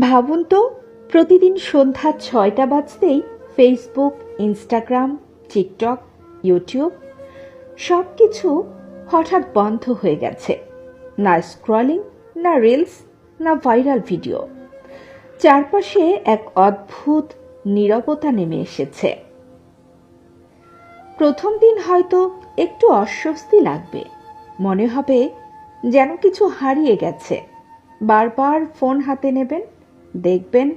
ভাবুন তো, প্রতিদিন সন্ধ্যা ছয়টা বাজতেই ফেসবুক ইনস্টাগ্রাম টিকটক ইউটিউব সব কিছু হঠাৎ বন্ধ হয়ে গেছে। না স্ক্রলিং না রিলস না ভাইরাল ভিডিও চারপাশে এক অদ্ভুত নীরবতা নেমে এসেছে। প্রথম দিন হয়তো একটু অস্বস্তি লাগবে। মনে হবে যেন কিছু হারিয়ে গেছে। বারবার ফোন হাতে নেবেন দেখবেন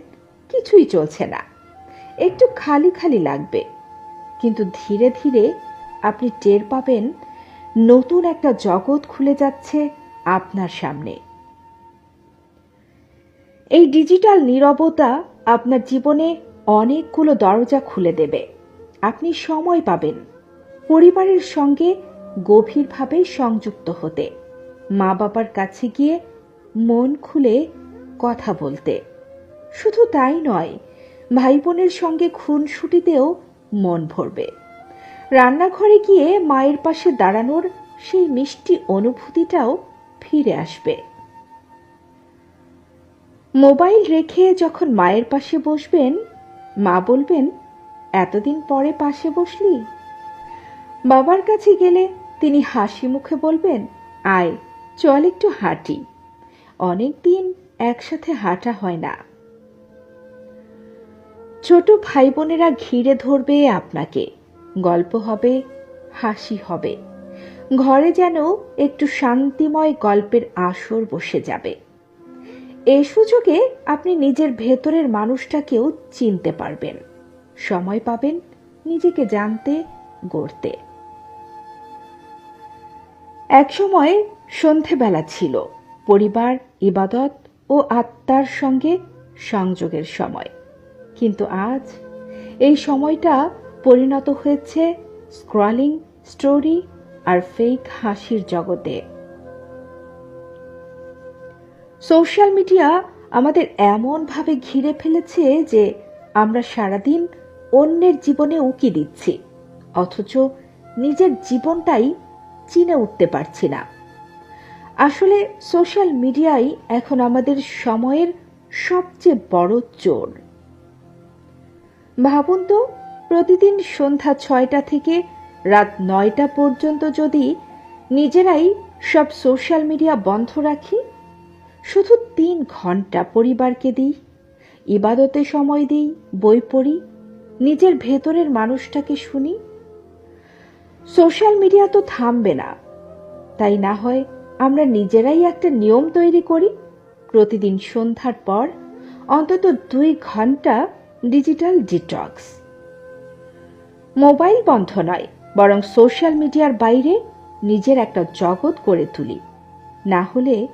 কিছুই চলছে না। একটু খালি খালি লাগবে। কিন্তু ধীরে ধীরে আপনি টের পাবেন নতুন একটা জগৎ খুলে যাচ্ছে আপনার সামনে। এই ডিজিটাল নীরবতা আপনার জীবনে অনেকগুলো দরজা খুলে দেবে। আপনি সময় পাবেন পরিবারের সঙ্গে গভীরভাবে সংযুক্ত হতে মা বাবার কাছে গিয়ে মন খুলে কথা বলতে। শুধু তাই নয় ভাই বোনের সঙ্গে খুনসুটিতেও মন ভরবে। রান্নাঘরে গিয়ে মায়ের পাশে দাঁড়ানোর সেই মিষ্টি অনুভূতিটাও ফিরে আসবে। মোবাইল রেখে যখন মায়ের পাশে বসবেন, মা বলবেন, এতদিন পরে পাশে বসলি? বাবার কাছে গেলে তিনি হাসি মুখে বলবেন, আয়, চল একটু হাঁটি। অনেক দিন একসাথে হাঁটা হয় না। ছোট ভাই বোনেরা ঘিরে ধরবে আপনাকে। গল্প হবে, হাসি হবে। ঘরে যেন একটু শান্তিময় গল্পের আসর বসে যাবে। এই সুযোগে আপনি নিজের ভেতরের মানুষটাকেও চিনতে পারবেন। সময় পাবেন নিজেকে জানতে, গড়তে। একসময় সন্ধেবেলা ছিল, পরিবার, ইবাদত ও আত্মার সঙ্গে সংযোগের সময়। কিন্তু আজ এই সময়টা পরিণত হয়েছে স্ক্রলিং, স্টোরি আর ফেক হাসির জগতে। সোশ্যাল মিডিয়া আমাদের এমনভাবে ঘিরে ফেলেছে যে আমরা সারাদিন অন্যের জীবনে উকি দিচ্ছি, অথচ নিজের জীবনটাই চিনে উঠতে পারছি না। আসলে সোশ্যাল মিডিয়াই এখন আমাদের সময়ের সবচেয়ে বড় চোর। ভাবুন তো, প্রতিদিন সন্ধ্যা ছয়টা থেকে রাত নয়টা পর্যন্ত যদি নিজেরাই সব সোশ্যাল মিডিয়া বন্ধ রাখি, শুধু তিন ঘণ্টা পরিবারকে দিই, ইবাদতে সময় দিই, বই পড়ি, নিজের ভেতরের মানুষটাকে শুনি। সোশ্যাল মিডিয়া তো থামবে না, তাই না হয় আমরা নিজেরাই একটা নিয়ম তৈরি করি, প্রতিদিন সন্ধ্যার পর অন্তত দুই ঘণ্টা ডিজিটাল ডিটক্স। মোবাইল বন্ধ নয়, বরং সোশ্যাল মিডিয়ার বাইরে নিজের একটা জগৎ করে তুলি। না হলে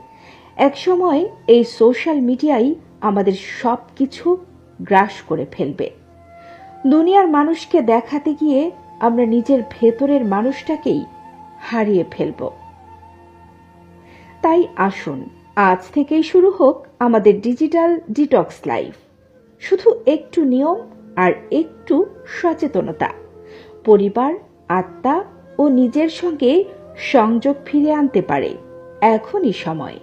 একসময় এই সোশ্যাল মিডিয়াই আমাদের সব কিছু গ্রাস করে ফেলবে। দুনিয়ার মানুষকে দেখাতে গিয়ে আমরা নিজের ভেতরের মানুষটাকেই হারিয়ে ফেলব। তাই আসুন, আজ থেকেই শুরু হোক আমাদের ডিজিটাল ডিটক্স লাইফ। শুধু একটু নিয়ম আর একটু সচেতনতা। পরিবার, আত্মা ও নিজের সঙ্গে সংযোগ ফিরে আনতে পারে। এখনই সময়।